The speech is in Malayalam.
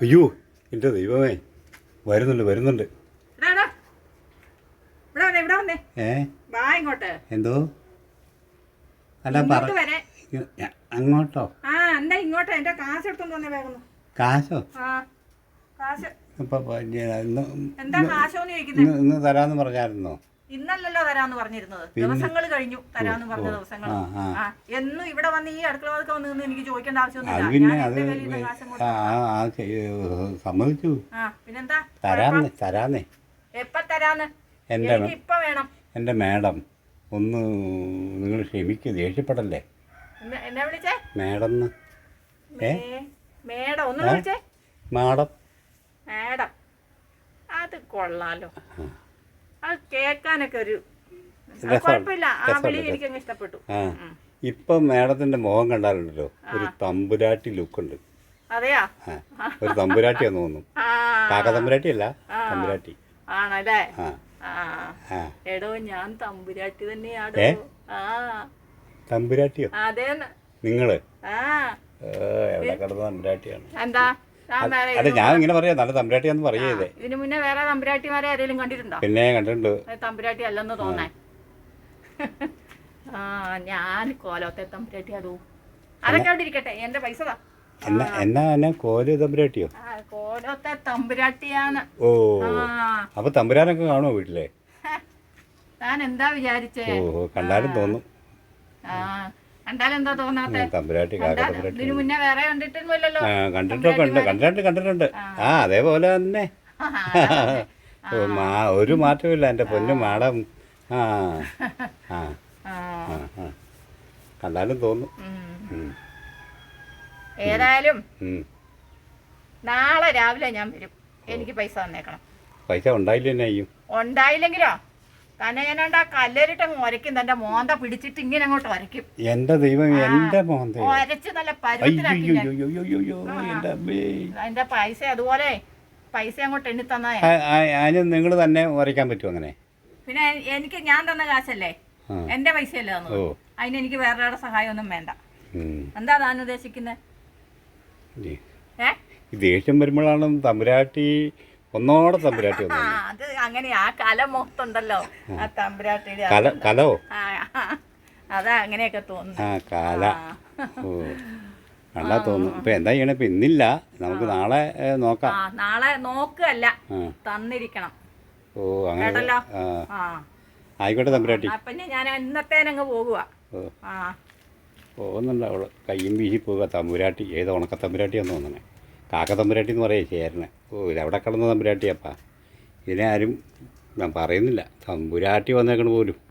അയ്യോ എന്റെ ദൈവമേ. വരുന്നുണ്ട് വരുന്നുണ്ട്. ഏ? എന്തോ? അല്ല പറ. അങ്ങോട്ടോ? എന്റെ കാശ് ഇന്ന് തരാന്ന് പറഞ്ഞായിരുന്നോ? ഇന്നല്ലല്ലോ തരാന്ന് പറഞ്ഞിരുന്നത്. ദിവസങ്ങൾ കഴിഞ്ഞു തരാന്ന് പറഞ്ഞ ദിവസങ്ങൾ എന്നും ഇവിടെ വന്ന് ഈ അടുക്കള വാതൊക്കെ വന്ന് നിന്ന് എനിക്ക് ചോദിക്കേണ്ട ആവശ്യമൊന്നുമില്ല. സമ്മതിച്ചു. പിന്നെന്താ? തരാന്ന് തരാന്നേ. എപ്പ തരാന്ന്? എന്റെ ഇപ്പൊ വേണം. എന്റെ മാഡം ഒന്ന് നിങ്ങൾ ക്ഷമിക്കുക ദേഷ്യപ്പെടല്ലേ? എന്നെ- വിളിച്ചേ? മാഡം മേഡം ഒന്ന് വിളിച്ചേ? മാഡം. മാഡം. അത് കൊള്ളാലോ. അത് കേൾക്കാനൊക്കെ ഒരു കുഴപ്പമില്ല. ആ രസമുണ്ട്, വിളി എനിക്കങ്ങ് ഇഷ്ടപ്പെട്ടു. ആ. ഇപ്പം മുഖം കണ്ടാലുണ്ടല്ലോ ഒരു തമ്പുരാട്ടി ലുക്കുണ്ട്. അതെയാ? ഒരു തമ്പുരാട്ടിയാന്ന് തോന്നുന്നു. കാക്ക തമ്പുരാട്ടി അല്ല തമ്പുരാട്ടി. ആണല്ലേ? എടോ ഞാൻ തമ്പുരാട്ടി തന്നെയാടോ. തമ്പുരാട്ടിയോ? നിങ്ങൾ? എവിടെ കിടന്ന തമ്പുരാട്ടിയാണ്. എന്താ? അല്ല ഞാൻ ഇങ്ങനെ പറയാം. നല്ല തമ്പുരാട്ടിയാന്ന് പറയേ ഇതിനു മുന്നേ വേറെ തമ്പുരാട്ടിമാരെ ആരെങ്കിലും കണ്ടിട്ടുണ്ടോ? പിന്നെ കണ്ടിട്ടുണ്ട്. അത് തമ്പുരാട്ടി അല്ലെന്ന് തോന്നാൻ ആ ഞാൻ കോലത്തെ തമ്പുരാട്ടി അതോ അതൊക്കെ അവിടെ ഇരിക്കട്ടെ? എന്റെ പൈസ എന്നാ എന്നാ കോൽ തമ്പുരാട്ടിയോ? കോലത്തെ തമ്പുരാട്ടിയാണ്. ഓ. അപ്പൊ തമ്പുരാനൊക്കെ കാണുമോ വീട്ടിലെ? താൻ എന്താ വിചാരിച്ചേ? ഓ കണ്ടാലും തോന്നും. ആ. തോന്നാത്തെ? തമ്പുരാട്ടി ഇതിനു മുന്നേ വേറെ കണ്ടിട്ടൊന്നുമില്ലല്ലോ. കണ്ടിട്ടൊക്കെ ഉണ്ട് കണ്ടിട്ടുണ്ട് കണ്ടിട്ടുണ്ട്. ആ. അതേപോലെ തന്നെ. ഒരു മാറ്റമില്ല എന്റെ പൊന്നു മാഡം ആ. ആ. കണ്ടാലും തോന്നും. ഏതായാലും നാളെ രാവിലെ ഞാൻ വരും. എനിക്ക് പൈസ തന്നേക്കണം. പൈസ ഉണ്ടായില്ല ഉണ്ടായില്ലെങ്കിലോ? തന്നെ ഞാനാണ്ട് ആ കല്ലേറിട്ടങ്ങ് ഉരയ്ക്കും തന്റെ മോന്ത പിടിച്ചിട്ട് ഇങ്ങനെ അങ്ങോട്ട് എന്റെ ദൈവം എന്റെ മോന്തേ. ഉരച്ച് നല്ല അതിന്റെ പൈസ അതുപോലെ പൈസ അങ്ങോട്ട് എണ്ണി തന്നാ അതിന് നിങ്ങൾ തന്നെ ഉരയ്ക്കാൻ പറ്റുമോ അങ്ങനെ? പിന്നെ എനിക്ക് ഞാൻ തന്ന കാശല്ലേ. എന്റെ പൈസയല്ലേ അല്ലേ ഓ. അതിന് എനിക്ക് വേറെ സഹായം ഒന്നും വേണ്ട. എന്താ താൻ ഉദ്ദേശിക്കുന്നത് ദേഷ്യം വരുമ്പോഴാണ് തമ്പുരാട്ടി ഒന്നോടെ തമ്പുരാട്ടി അത് അങ്ങനെ ആ കല മൊത്തമുണ്ടല്ലോ. ആ. തമ്പുരാട്ടിയുടെ കല കലോ? അതാ അങ്ങനെയൊക്കെ തോന്നുന്നു. ആ കല. കണ്ടാ തോന്നുന്നു. ഇപ്പൊ എന്താ ചെയ്യണേ? ഇപ്പൊ ഇന്നില്ല. നമുക്ക് നാളെ നോക്കാം. നാളെ നോക്കല്ല തന്നിരിക്കണം. ഓ അങ്ങനെ ആയിക്കോട്ടെ തമ്പുരാട്ടി. അപ്പൊ ഞാൻ ഇന്നത്തേനങ്ങ് പോകുക ആ. പോകുന്നുണ്ട് അവൾ. കയ്യും വീശി പോവുക തമ്പുരാട്ടി. ഏത് ഉണക്ക തമ്പുരാട്ടിയാന്ന് തോന്നണേ. കാക്ക തമ്പുരാട്ടി എന്ന് പറയേ ചേരനെ. ഓ അവിടെ കിടന്ന തമ്പുരാട്ടിയപ്പാ? ഇതിനെ ആരും ഞാൻ പറയുന്നില്ല. തമ്പുരാട്ടി വന്നേക്കണ പോലും.